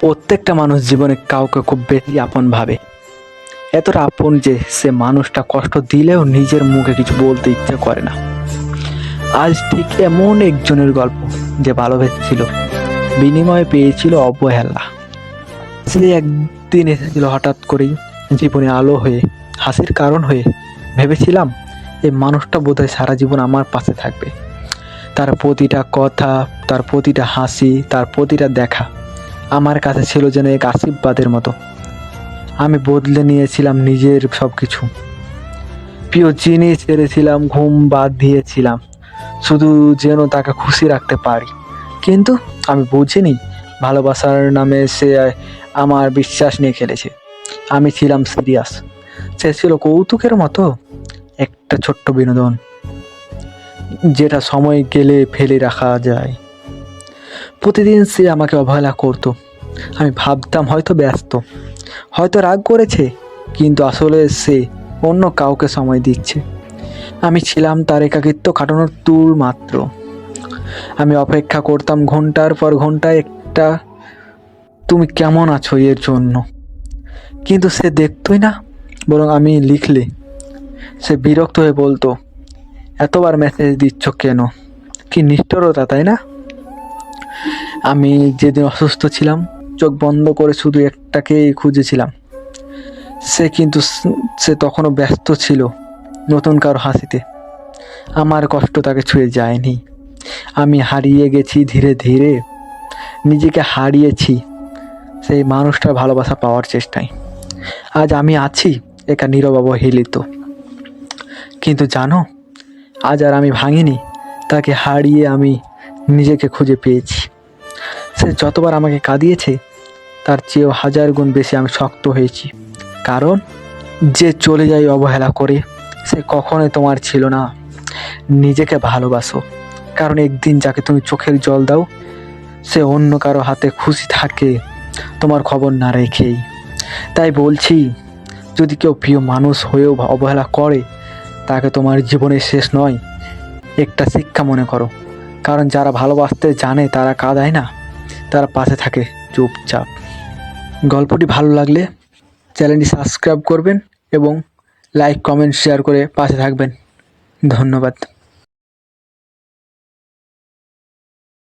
প্রত্যেকটা মানুষ জীবনে কাউকে খুব বেশি আপন ভাবে। এতটা আপন যে সে মানুষটা কষ্ট দিলেও নিজের মুখে কিছু বলতে ইচ্ছে করে না। আজ ঠিক এমন একজনের গল্প যে ভালোবেসেছিল বিনিময়ে পেয়েছিল অবহেলা। সে একদিন এসেছিল হঠাৎ করেই জীবনে আলো হয়ে, হাসির কারণ হয়ে। ভেবেছিলাম এই মানুষটা বোধহয় সারা জীবন আমার পাশে থাকবে। তার প্রতিটা কথা, তার প্রতিটা হাসি, তার প্রতিটা দেখা আমার কাছে ছিল যেন এক আশীর্বাদের মতো। আমি বদলে নিয়েছিলাম নিজের সব কিছু প্রিয় জিনিস ছেড়েছিলাম, ঘুম বাদ দিয়েছিলাম, শুধু যেন তাকে খুশি রাখতে পারি। কিন্তু আমি বুঝিনি, ভালোবাসার নামে সে আমার বিশ্বাস নিয়ে খেলেছে। আমি ছিলাম সিরিয়াস। সে ছিল কৌতুকের মতো একটা ছোট্ট বিনোদন, যেটা সময় গেলে ফেলে রাখা যায়। প্রতিদিন সে আমাকে অবহেলা করতো। আমি ভাবতাম হয়তো ব্যস্ত। হয়তো রাগ করেছে, কিন্তু আসলে সে অন্য কাউকে সময় দিচ্ছে। আমি ছিলাম তার একাকিত্ব কাটানোর তুর মাত্র। আমি অপেক্ষা করতাম ঘণ্টার পর ঘণ্টা একটা, তুমি কেমন আছো এর জন্য? কিন্তু সে দেখতোই না, বরং আমি লিখলে। সে বিরক্ত হয়ে বলতো, এতবার মেসেজ দিচ্ছ কেন? কি নিষ্ঠুরতা, তাই না? আমি যেদিন অসুস্থ ছিলাম, চোখ বন্ধ করে শুধু একটাকেই খুঁজেছিলাম। সে কিন্তু সে তখনও ব্যস্ত ছিল নতুন কারও হাসিতে। আমার কষ্ট তাকে ছুঁয়ে যায়নি। আমি হারিয়ে গেছি ধীরে ধীরে। নিজেকে হারিয়েছি সেই মানুষটার ভালোবাসা পাওয়ার চেষ্টায়। আজ আমি আছি একা নীরব অবহেলিত কিন্তু জানো, আজ আর আমি ভাঙিনি। তাকে হারিয়ে আমি নিজেকে খুঁজে পেয়েছি। সে যতবার আমাকে কাঁদিয়েছে, তার চেয়েও হাজার গুণ বেশি আমি শক্ত হয়েছি। কারণ, যে চলে যায় অবহেলা করে, সে কখনোই তোমার ছিল না। নিজেকে ভালোবাসো। কারণ একদিন যাকে তুমি চোখের জল দাও, সে অন্য কারও হাতে খুশি থাকে, তোমার খবর না রেখেই। তাই বলছি, যদি কেউ প্রিয় মানুষ হয়েও অবহেলা করে, তাকে তোমার জীবনের শেষ নয়। একটা শিক্ষা মনে করো। কারণ যারা ভালোবাসতে জানে, তারা কাঁদায় না। তারা পাশে থাকে। চুপচাপ। গল্পটি ভালো লাগলে চ্যানেলটি সাবস্ক্রাইব করবেন এবং লাইক, কমেন্ট, শেয়ার করে পাশে থাকবেন। ধন্যবাদ।